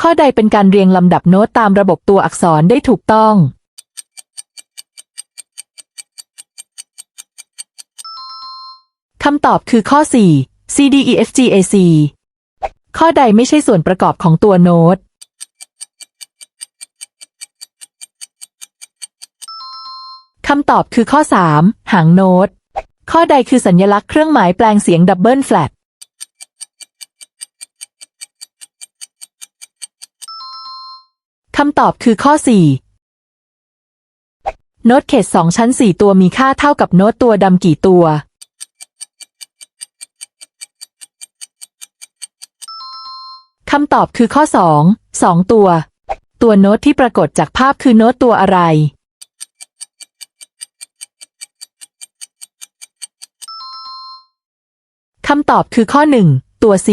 ข้อใดเป็นการเรียงลำดับโน้ตตามระบบตัวอักษรได้ถูกต้อง คำตอบคือข้อ 4 C D E F G A C ข้อใดไม่ใช่ส่วนประกอบของตัวโน้ต คำตอบคือข้อ 3 หางโน้ต ข้อใดคือสัญลักษณ์เครื่องหมายแปลงเสียงดับเบิลแฟลตำตอบคือข้อ 4 โน้ตเขตสองชั้น4ตัวมีค่าเท่ากับโน้ตตัวดำกี่ตัว คำตอบคือข้อ 2 2 ตัว ตัวโน้ตที่ปรากฏจากภาพคือโน้ตตัวอะไร คำตอบคือข้อ 1 ตัว C